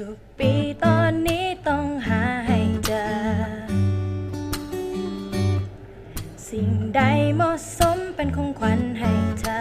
ทุกปีตอนนี้ต้องหาให้เจอ สิ่งใดเหมาะสมเป็นของขวัญให้เธอ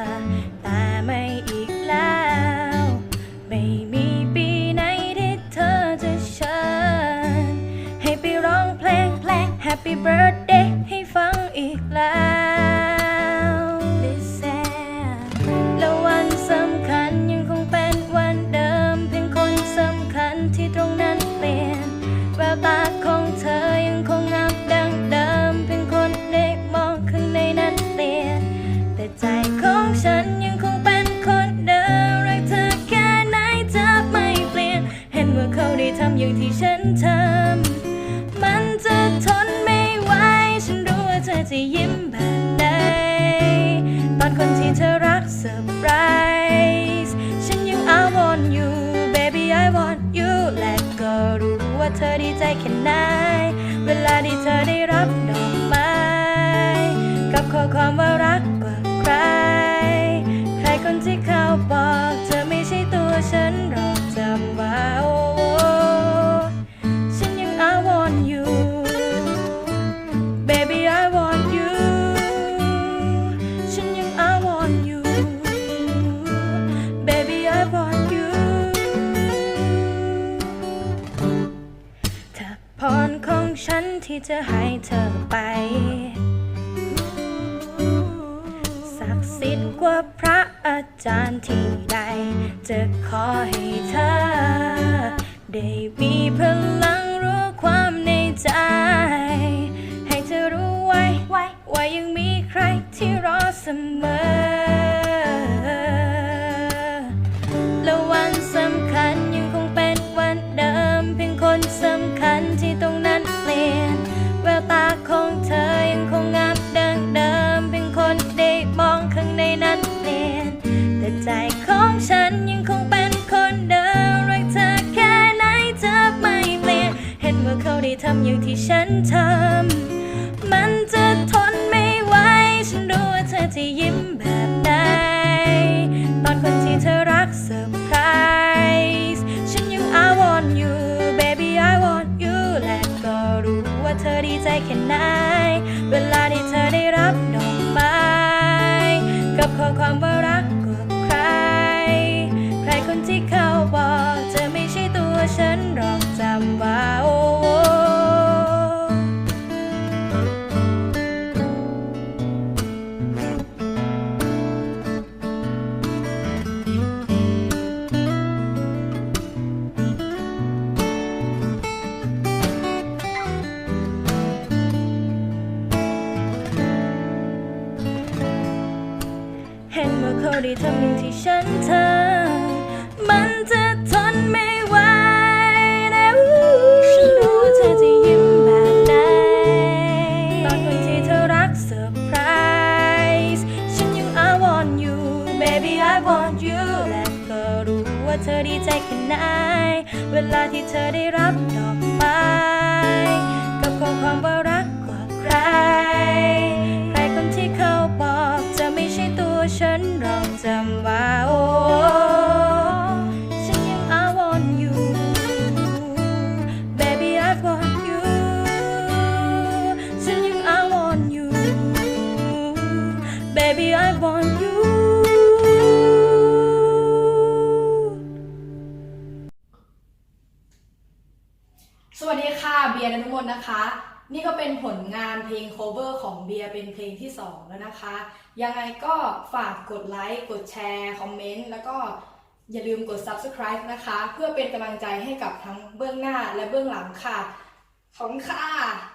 คนที่เธอรักเซอร์ไพรส์ฉันยัง I want you baby I want you และก็รู้ว่าเธอดีใจแค่ไหน เวลาที่เธอได้รับดอกไม้ กับข้อความว่ารัก ที่จะให้เธอไปศักดิ์สิทธิ์กว่าพระอาจารย์ที่ใด จะขอให้เธอ ได้มีพลังรู้ความในใจ ให้เธอรู้ไว้ว้ว่ายังมีใครที่รอเสมอและวันสำคัญยังคงเป็นวันเดิมเพียงคนส ที่ฉันทำ มันจะทนไม่ไหว ฉันรู้ว่าเธอจะยิ้มแบบ ได้ทำอย่างที่ฉันทำมันจะทนไม่ไหวนะฉันรู้เธอจะยิ้มแบบไหนตอนคนที่เธอรักเซอร์ไพรส์ฉันยัง I want you baby I want you และก็รู้ว่าเธอดีใจแค่ไหนเวลาที่เธอได้รับดอกไม้กับข้อความว่ารักกว่าใคร ใครคนที่เขาบอกจะไม่ใช่ตัวฉัน ดีค่ะเบียร์นนุมนนะคะ นี่ก็เป็นผลงานเพลง cover ของเบียร์เป็นเพลงที่ 2 แล้วนะคะ ยังไงก็ฝากกดไลค์กดแชร์คอมเมนต์แล้วก็อย่าลืมกด subscribe นะคะ เพื่อเป็นกำลังใจให้กับทั้งเบื้องหน้าและเบื้องหลังค่ะ ขอบคุณค่ะ